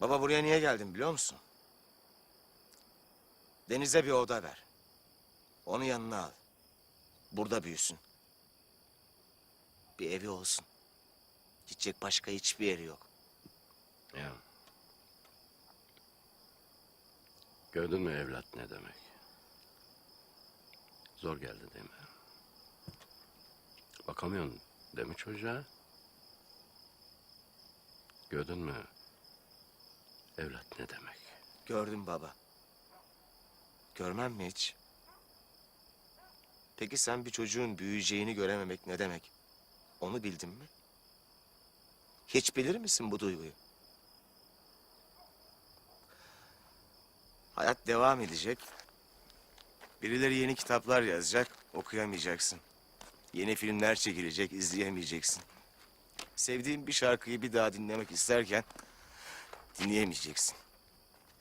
Baba buraya niye geldim biliyor musun? Deniz'e bir oda ver. Onu yanına al. Burada büyüsün. Bir evi olsun. Gidecek başka hiçbir yeri yok. Ya. Gördün mü evlat ne demek? Zor geldi değil mi? Bakamıyorsun değil mi çocuğa? Gördün mü? Evlat ne demek? Gördüm baba. Görmem mi hiç? Peki sen bir çocuğun büyüyeceğini görememek ne demek? Onu bildin mi? Hiç bilir misin bu duyguyu? Hayat devam edecek. Birileri yeni kitaplar yazacak, okuyamayacaksın. Yeni filmler çekilecek, izleyemeyeceksin. Sevdiğin bir şarkıyı bir daha dinlemek isterken dinleyemeyeceksin.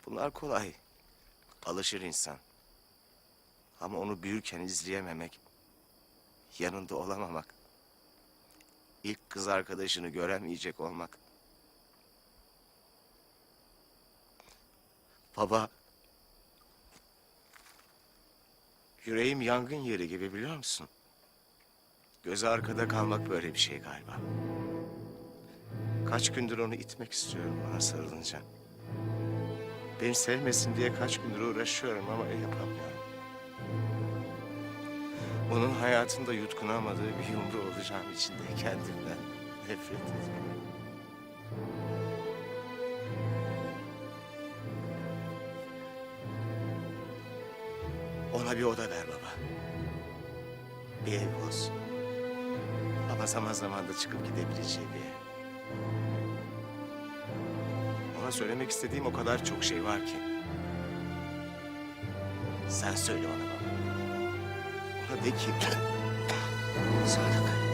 Bunlar kolay. Alışır insan. Ama onu büyürken izleyememek, yanında olamamak, ilk kız arkadaşını göremeyecek olmak. Baba, yüreğim yangın yeri gibi biliyor musun? Gözü arkada kalmak böyle bir şey galiba. Kaç gündür onu itmek istiyorum bana sarılınca. Beni sevmesin diye kaç gündür uğraşıyorum ama yapamıyorum. Onun hayatında yutkunamadığı bir yumru olacağım için de kendimden nefret ediyorum. Ona bir oda ver baba. Bir ev olsun. Ama zaman zaman da çıkıp gidebileceği bir ev. Ona söylemek istediğim o kadar çok şey var ki. Sen söyle ona baba. Ona de ki... Sadık.